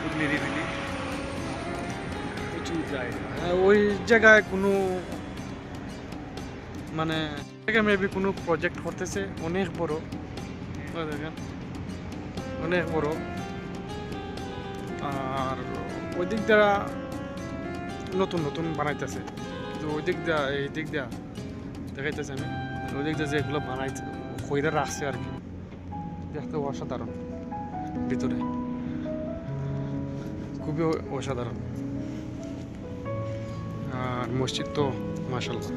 খুব নিরিবিলি প্রচুর জায়গা ওই জায়গায় কোনো মানে জায়গায় মেবি কোনো প্রজেক্ট করতেছে অনেক বড়। দেখেন অনেক বড়। আর ওই দিক দ্বারা নতুন নতুন বানাইতেছে। কিন্তু ওই দিক দিয়া এই দিক দিয়া দেখাইতেছে আমি। ওই দিক দিয়ে যে এগুলো বানাইছে কইরা রাখছে আর কি। দেখতে অসাধারণ। ভিতরে। খুবই অসাধারণ। আর মসজিদ তো মাসাল্লাহ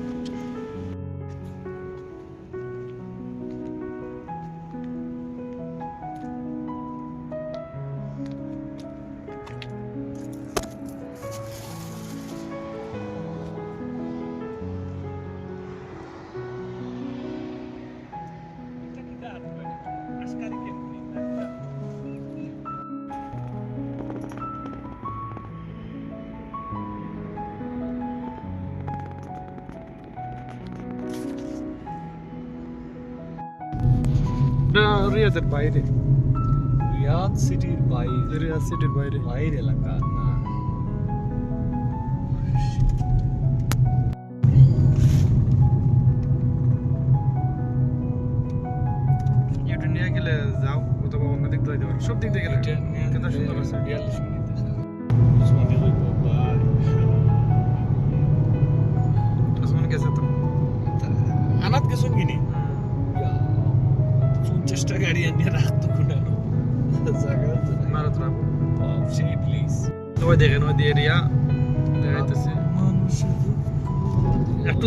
এটা রিয়াজের বাইরে। রিয়াদ সিটির বাইরে। রিয়াজ সিটির বাইরে। বাইরে এলাকা না। গেলে যাও অথবা অন্য দিক দিয়ে যাও। সব দিক দিয়ে গেলে কত সুন্দর আছে। ওই দেখেন ওই দিয়ে এরিয়া দেখাইতেছে। একটু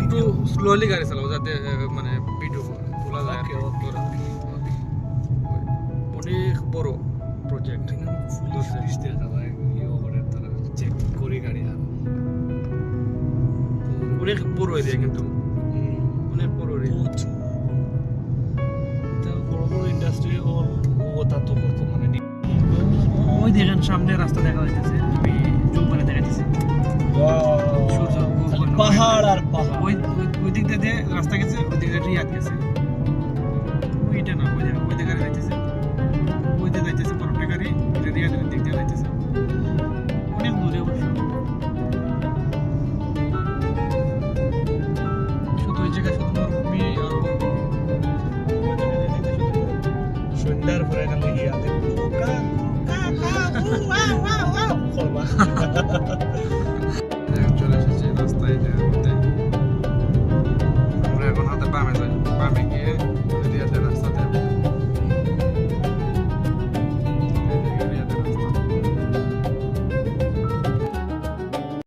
একটু স্লোলি গাড়ি চালাও যাতে মানে ভিডিও তোলা যায়। অনেক বড় প্রজেক্ট ইয়ে চেক করে গাড়ি অনেক বড় এরিয়া কিন্তু। ওই দেখেন সামনে রাস্তা দেখা যাচ্ছে আমি জুম করে দেখাচ্ছি পাহাড় আর পাহাড়। ওই ওই- ওই দিক দিয়ে রাস্তা গেছে ওই দিক দিয়ে রিয়াদ গেছে। ওইটা না ওই জায়গা ওই জায়গায় যাইতেছে। ওই দিকে যাইতেছে বড়টা গাড়ি এটা রিয়াদের দিক দিয়ে যাইতেছে। অনেক দূরে অবশ্য। শুধু ওই জায়গায় শুধু আর ওই যাইতেছে সন্ধ্যার পরে ว้าวว้าวว้าว